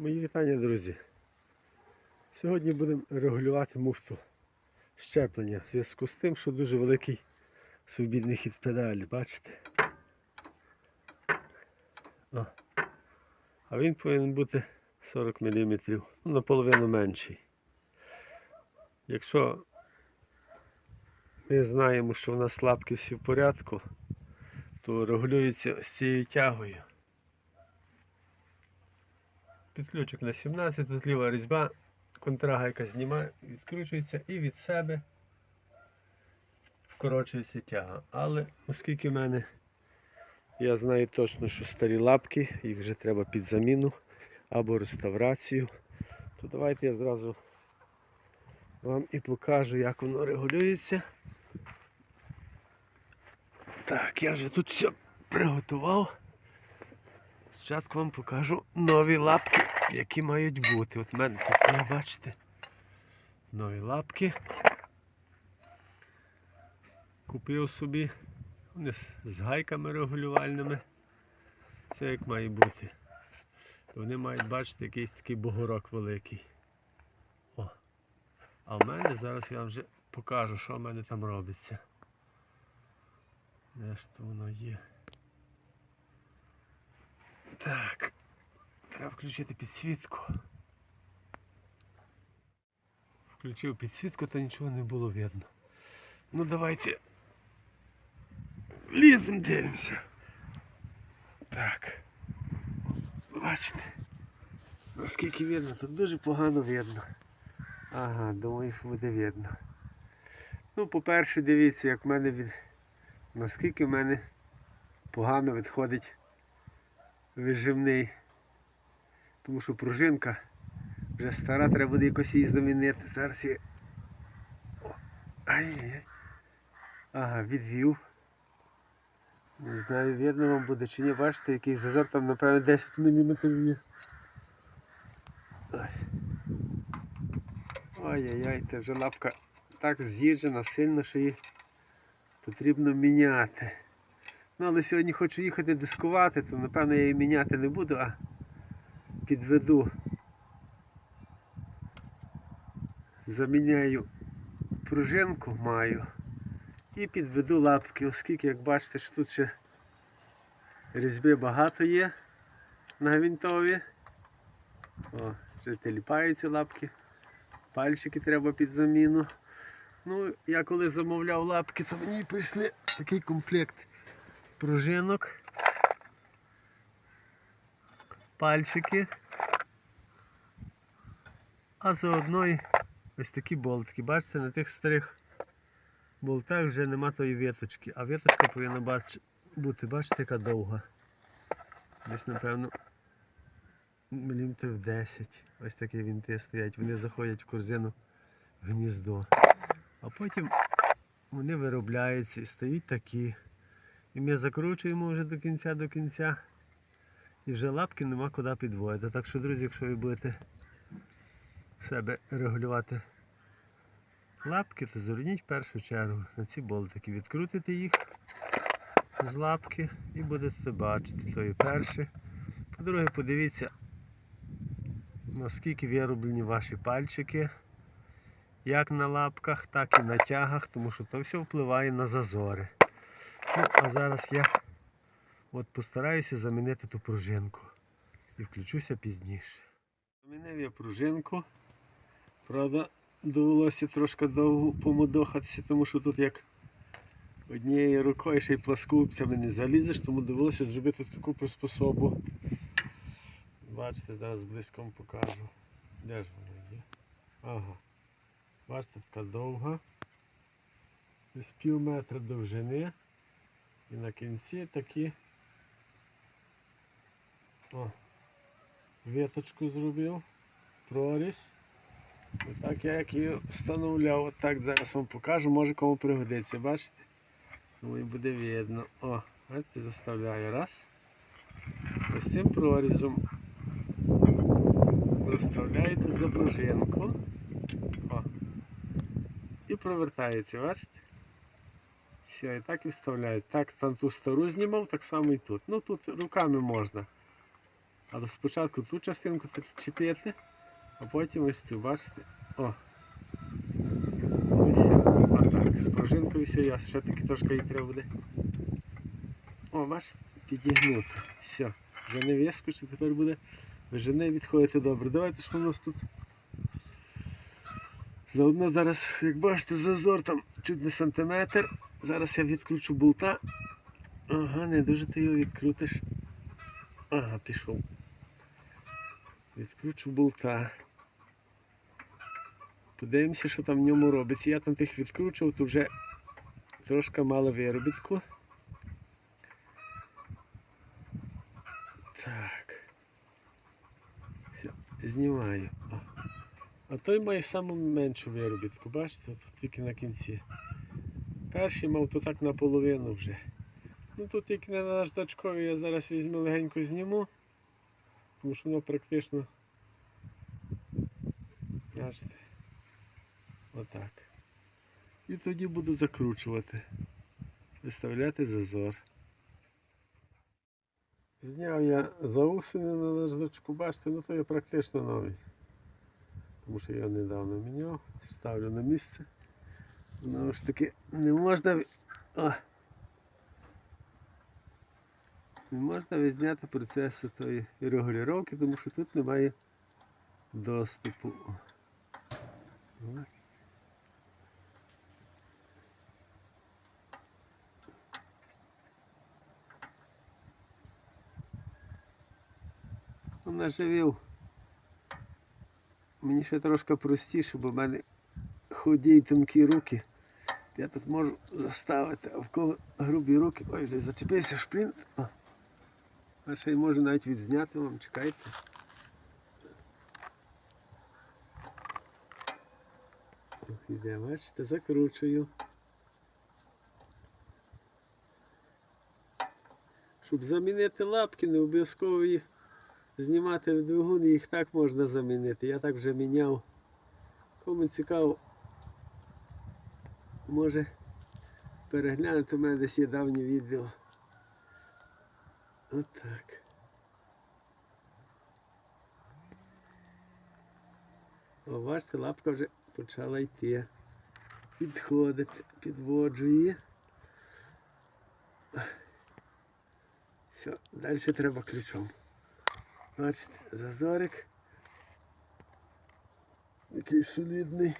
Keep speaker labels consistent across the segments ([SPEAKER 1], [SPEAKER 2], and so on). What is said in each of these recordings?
[SPEAKER 1] Мої вітання, друзі. Сьогодні будемо регулювати муфту щеплення в зв'язку з тим, що дуже великий свобідний хід педалі, бачите? О. А він повинен бути 40 мм, ну, наполовину менший. Якщо ми знаємо, що в нас лапки всі в порядку, то регулюється ось цією тягою. Підключок на 17, тут ліва різьба, контрагайка знімає, відкручується і від себе вкорочується тяга. Але оскільки в мене я знаю точно, що старі лапки, їх вже треба під заміну або реставрацію, то давайте я зразу вам і покажу, як воно регулюється. Так, я вже тут все приготував. Спочатку вам покажу нові лапки, які мають бути. От в мене тут бачите, нові лапки. Купив собі вони з гайками регулювальними. Це як має бути. Вони мають бачити якийсь такий бугорок великий. О. А в мене зараз я вам вже покажу, що в мене там робиться. Де ж то воно є? Так. Треба включити підсвітку. Включив підсвітку, то нічого не було видно. Ну давайте лізем дивимося. Так. Бачите. Наскільки видно, тут дуже погано видно. Ага, думаю, що буде видно. Ну, по-перше, дивіться, як в мене від. Наскільки в мене погано відходить виживний. Тому що пружинка вже стара, треба буде якось її замінити. Зараз я. О, Ай-яй-яй. Ага, відвів. Не знаю, видно вам буде чи ні, бачите, який зазор там, напевно, 10 мм. Ось. Ой-ой-ой, та вже лапка так з'їджена сильно, що її потрібно міняти. Ну, але сьогодні хочу їхати дискувати, то напевно я її міняти не буду, а підведу. Заміняю пружинку маю і підведу лапки, оскільки, як бачите, що тут ще різьби багато є на гвинтові. О, вже теліпаються лапки. Пальчики треба під заміну. Ну, я коли замовляв лапки, то мені прийшли такий комплект пружинок, пальчики, а заодно й ось такі болтики. Бачите, на тих старих болтах вже нема тої віточки, а віточка повинна бач- бути, бачите, яка довга. Десь, напевно, міліметрів 10. Ось такі вінти стоять. Вони заходять в корзину в гніздо. А потім вони виробляються і стають такі. І ми закручуємо вже до кінця до кінця. І вже лапки нема куди підводити. Так що, друзі, якщо ви будете себе регулювати лапки, то зверніть в першу чергу на ці болтики. Відкрутите їх з лапки і будете бачити. То і перше. По-друге, подивіться, наскільки вироблені ваші пальчики. Як на лапках, так і на тягах, тому що то все впливає на зазори. Ну, а зараз я от постараюся замінити ту пружинку. І включуся пізніше. Замінив я пружинку. Правда, довелося трошки довго помудохатися, тому що тут як однією рукою ще й пласкупцями не залізеш, тому довелося зробити таку приспособу. Бачите, зараз близько вам покажу. Де ж вона є? Ага. Бачите, така довга. З пів метра довжини. І на кінці такі о, віточку зробив, проріз. Так я як її встановляв, от зараз вам покажу, може кому пригодиться, бачите? І буде видно. О, бачите, заставляю раз. Ось цим прорізом заставляю тут за пружинку. О. І провертається, бачите? Все, і так і вставляють. Так там ту стару знімав, так само і тут. Ну тут руками можна. Але спочатку ту частинку чіпити, а потім ось цю, бачите? О. Ось. А так, з пружинкою все ясно. Ще таки трошки її треба буде. О, бачите, підігнути. Все. Вже не вискочить, тепер буде вижене відходити добре. Давайте що у нас тут. Заодно зараз, як бачите, зазор там чуть не сантиметр. Зараз я відкручу болта. Ага, не дуже ти його відкрутиш. Ага, пішов. Відкручу болта. Подивимося, що там в ньому робиться. Я там тих відкручував, то вже трошки мало виробітку. Так. Все, знімаю. О. А той має саму меншу виробітку, бачите, тут тільки на кінці. Перший мав то так наполовину вже. Ну тут тільки на наждачкові я зараз візьму легенько зніму, тому що воно практично. Бачите. Отак. І тоді буду закручувати. Виставляти зазор. Зняв я заусини на наждачку, бачите, ну то є практично новий. Тому що я недавно міняв, ставлю на місце. Знову ж таки, не можна. О! Не можна відзняти процес тої регулювання, тому що тут немає доступу. Наживів. Мені ще трошки простіше, бо в мене худі й тонкі руки. Я тут можу заставити, а в кого грубі руки. Ой, вже зачепився шпринт. А ще й можу навіть відзняти вам, чекайте. Іде, бачите, закручую. Щоб замінити лапки, не обов'язково їх знімати в двигун, їх так можна замінити. Я так вже міняв. Кому цікаво, може переглянути, у мене десь є давнє відео. Отак. О, бачите, лапка вже почала йти. Підходити, підводжу її. Все, далі треба ключом. Бачите, зазорик. Який солідний.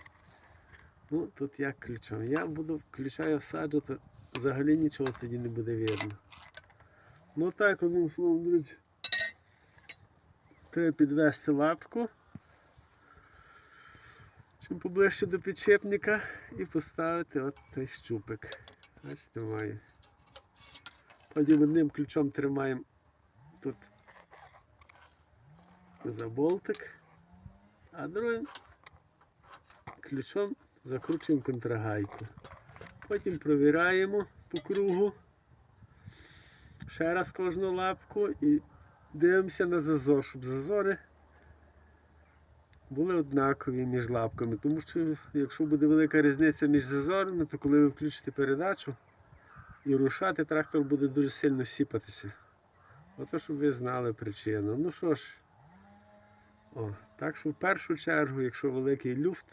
[SPEAKER 1] Ну, тут як ключом. Я буду ключа я всаджу, то взагалі нічого тоді не буде видно. Ну так, одним словом, друзі. Треба підвести лапку. Чим поближче до підшипника і поставити от той щупик. Бачите, маю. Потім одним ключом тримаємо тут за болтик, а другим ключом закручуємо контрагайку. Потім провіряємо по кругу. Ще раз кожну лапку і дивимося на зазор, щоб зазори були однакові між лапками. Тому що якщо буде велика різниця між зазорами, то коли ви включите передачу і рушати, трактор буде дуже сильно сіпатися. Ото, щоб ви знали причину. Ну що ж, о, так що в першу чергу, якщо великий люфт,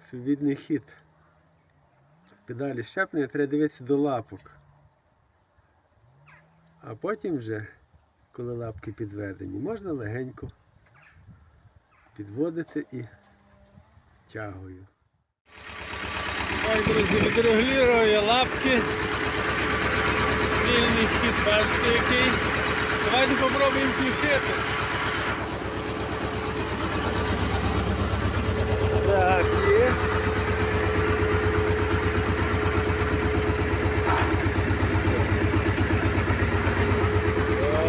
[SPEAKER 1] свобідний хід. Педалі щеплення треба дивитися до лапок. А потім вже, коли лапки підведені, можна легенько підводити і тягою. Так, друзі, відрегулював лапки. Вільний хід, бачите який. Давайте попробуємо включити. Так, є.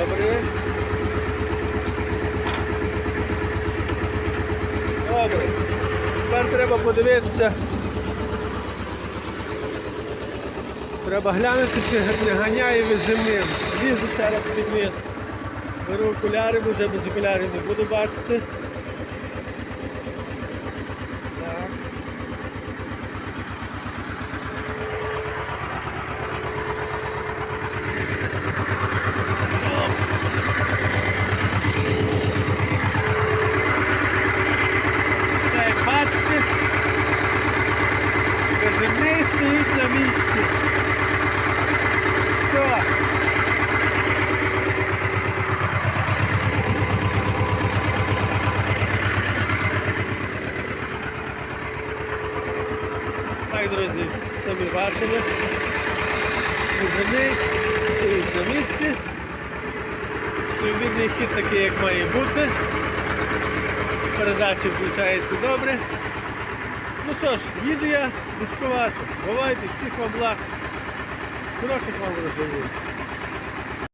[SPEAKER 1] Добре. Добре. Тепер треба подивитися. Треба глянути, чи не ганяє вижимним. Лізу зараз під низ. Беру окуляри, бо вже без окулярів не буду бачити. стоїть на місці. Все. Так, друзі, самі бачили. Кузини стоїть на місці. Своєвідний хід такий, як має бути. Передача включається добре. Ну що ж, їду я дискувати. Бувайте, всіх вам благ. Хороших вам врожаїв.